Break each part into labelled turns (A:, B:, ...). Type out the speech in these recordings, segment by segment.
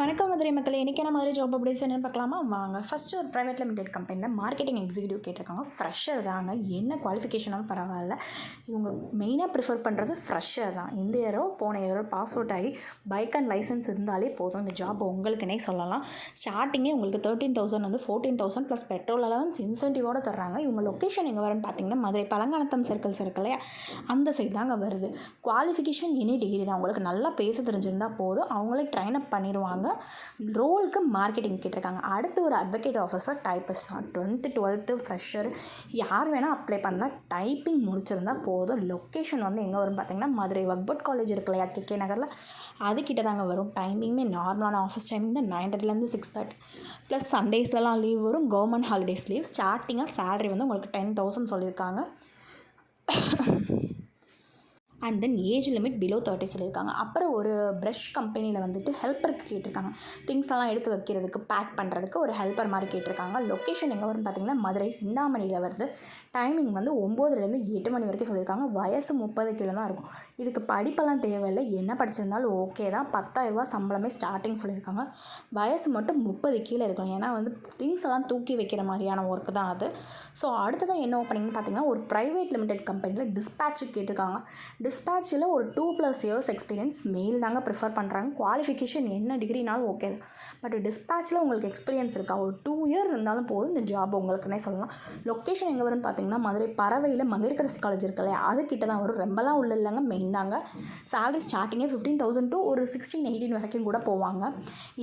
A: வணக்கம் மதுரை மக்கள் இன்றைக்கான மாதிரி ஜாப் அப்டேட்ஸ் என்னென்னு பார்க்கலாமா? வாங்க ஃபஸ்ட்டு ஒரு ப்ரைவேட் லிமிடெட் கம்பெனியில் மார்க்கெட்டிங் எக்ஸிக்யூட்டிவ் கேட்டிருக்காங்க. ஃப்ரெஷர் தாங்க. என்ன குவாலிஃபிகேஷனாலும் பரவாயில்ல. இவங்க மெயினாக ப்ரிஃபர் பண்ணுறது ஃப்ரெஷர் தான். இந்த இயரோ போன இயரோ பாஸ் அவுட் ஆகி பைக் அண்ட் லைசன்ஸ் இருந்தாலே போதும். இந்த ஜாப் உங்களுக்குனே சொல்லலாம். ஸ்டார்டிங்கே உங்களுக்கு தேர்ட்டீன் தௌசண்ட் வந்து fourteen thousand plus petrol allowance இன்சென்டிவோடு தர்றாங்க. இவங்க லொக்கேஷன் எங்கே வரும்னு பார்த்தீங்கன்னா மதுரை பழங்கானத்தம் சர்க்கிள்ஸ் இருக்கு இல்லையா? அந்த சைடு தாங்க வருது. குவாலிஃபிகேஷன் எனி டிகிரி தான். உங்களுக்கு நல்லா பேச தெரிஞ்சிருந்தால் போதும். அவங்களே ட்ரைன் அப் பண்ணிடுவாங்க. ரோலுக்கு மார்க்கெட்டிங் கேட்டிருக்காங்க. அடுத்து ஒரு அட்வொகேட் ஆஃபீஸர் டைப்பிஸ்ட் தான் டுவெல்த்து டுவெல்த்து ஃப்ரெஷர் யார் வேணால் அப்ளை பண்ணலாம் டைப்பிங் முடிச்சிருந்தா போதும். லொக்கேஷன் வந்து எங்கே வரும் பார்த்தீங்கன்னா மதுரை வக்பட் காலேஜ் இருக்கு இல்லையா கே நகரில். அதுக்கிட்ட தாங்க வரும். டைமிங்குமே நார்மலான ஆஃபீஸ் டைமிங் தான். நைன் தேர்ட்டிலேருந்து சிக்ஸ் தேர்ட்டி ப்ளஸ் சண்டேஸ்லலாம் லீவ் வரும். கவர்மெண்ட் ஹாலிடேஸ் லீவ் ஸ்டார்டிங்காக சேலரி வந்து உங்களுக்கு டென் தௌசண்ட் சொல்லியிருக்காங்க. And then age limit below thirty சொல்லியிருக்காங்க. அப்புறம் ஒரு ப்ரஷ் கம்பெனியில் வந்துட்டு ஹெல்ப்பருக்கு கேட்டிருக்காங்க. திங்ஸ் எல்லாம் எடுத்து வைக்கிறதுக்கு பேக் பண்ணுறதுக்கு ஒரு ஹெல்ப்பர் மாதிரி கேட்டிருக்காங்க. லொக்கேஷன் எங்கே வரும்னு பார்த்தீங்கன்னா மதுரை சிந்தாமணியில் வருது. டைமிங் வந்து ஒம்போதுலேருந்து எட்டு மணி வரைக்கும் சொல்லியிருக்காங்க. வயசு முப்பது கிலோ தான் இருக்கும். இதுக்கு படிப்பெல்லாம் தேவையில்லை. என்ன படிச்சிருந்தாலும் ஓகே தான். பத்தாயிரரூபா சம்பளமே ஸ்டார்டிங் சொல்லியிருக்காங்க. வயசு மட்டும் முப்பது கீழே இருக்கும். ஏன்னா வந்து திங்ஸ் எல்லாம் தூக்கி வைக்கிற மாதிரியான ஒர்க் தான் அது. ஸோ அடுத்ததான் என்ன ஓப்பனிங்னு பார்த்தீங்கன்னா ஒரு ப்ரைவேட் லிமிடெட் கம்பெனியில் டிஸ்பேட்ச் கேட்டிருக்காங்க. டிஸ் டிஸ்பேச்சில் ஒரு two plus years experience male தாங்க ப்ரிஃபர் பண்ணுறாங்க குவாலிஃபிகேஷன் என்ன டிகிரினாலும் ஓகே தான். பட் டிஸ்பேச்சில் உங்களுக்கு எக்ஸ்பீரியன்ஸ் இருக்கா? ஒரு டூ இயர் இருந்தாலும் போதும். இந்த ஜாப் உங்களுக்குன்னே சொல்லலாம். லொக்கேஷன் எங்கே வரும்னு பார்த்தீங்கன்னா மதுரை பறவையில் மகிழ்கரசி காலேஜ் இருக்கு இல்லையா? அதுக்கிட்ட தான் வரும். ரொம்பலாம் உள்ள இல்லைங்க. மெயின் தாங்க. சேலரி ஸ்டார்டிங்கே ஃபிஃப்டீன் தௌசண்ட் டு ஒரு சிக்ஸ்டீன் எயிட்டீன் வரைக்கும் கூட போவாங்க.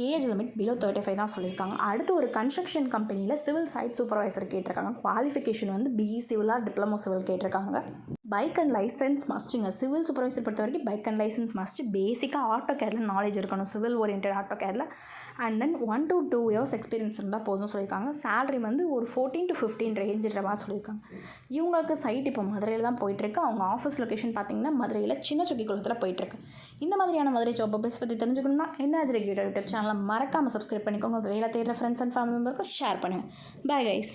A: Age limit below thirty five தான் சொல்லியிருக்காங்க. அடுத்து ஒரு கன்ஸ்ட்ரக்ஷன் கம்பெனியில் சிவில் சைட் சூப்பர்வைசர் கேட்டிருக்காங்க. குவாலிஃபிகேஷன் வந்து பிஇ சிவிலாக டிப்ளமோ சிவில் கேட்டிருக்காங்க. பைக் அண்ட் லைசன்ஸ் மஸ்ட்டுங்க சிவில் சூப்பர்வைசர் பொறுத்த வரைக்கும் பைக் அண்ட் லைசன்ஸ் மஸ்ட் பேசிக்காக ஆட்டோ கேரில் நாலேஜ் இருக்கணும். சிவில் ஓரியன்ட் ஆட்டோ கேரில் and then one to two years experience இருந்தால் போதும் சொல்லியிருக்காங்க. சேலரி வந்து ஒரு ஃபோர்டீன் டு ஃபிஃப்டீன் ரேஞ்சுன்ற மாதிரி சொல்லியிருக்காங்க. இவங்களுக்கு சைட் இப்போ மதுரையில் தான் போயிட்டுருக்கு. அவங்க ஆஃபீஸ் லொக்கேஷன் பார்த்தீங்கன்னா மதுரையில் சின்ன சொக்கி குளத்தில் போயிட்டுருக்கு. இந்த மாதிரியான மதுரை ஜாப் அப்டேட்ஸ் பற்றி தெரிஞ்சுக்கணும்னா என்ன ரெகுலேட்டர் யூடியூப் சேனலை மறக்காமல் சப்ஸ்கிரைப் பண்ணிக்கோங்க. வேலை தேடுற ஃப்ரெண்ட்ஸ் அண்ட் ஃபேமிலி மெம்பருக்கும் ஷேர் பண்ணுங்கள் பை கைஸ்